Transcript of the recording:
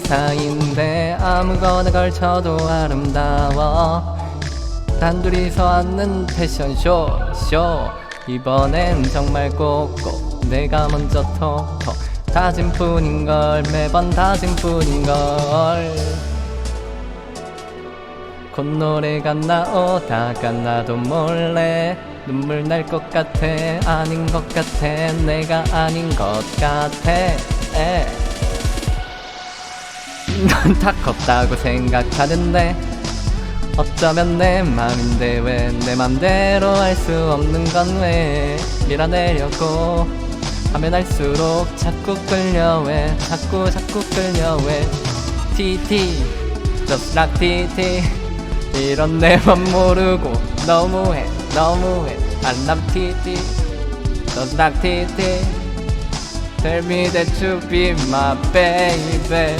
사이인데 아무거나 걸쳐도 아름다워. 단둘이서 하는 패션쇼 쇼. 이번엔 정말 꼭꼭 내가 먼저 톡톡 다짐 뿐인걸 매번 다짐 뿐인걸. 곧 노래가 나오다가 나도 몰래. 눈물 날 것 같아. 아닌 것 같아. 내가 아닌 것 같아. 에. 넌다 컸다고 생각하는데 어쩌면 내 맘인데 왜 내 맘대로 할 수 없는 건 왜 밀어내려고 하면 할수록 자꾸 끌려 왜 자꾸 자꾸 끌려 왜 TT just like TT 이런 내 맘 모르고 너무해 너무해. 알람 TT just like TT Tell me that you be my baby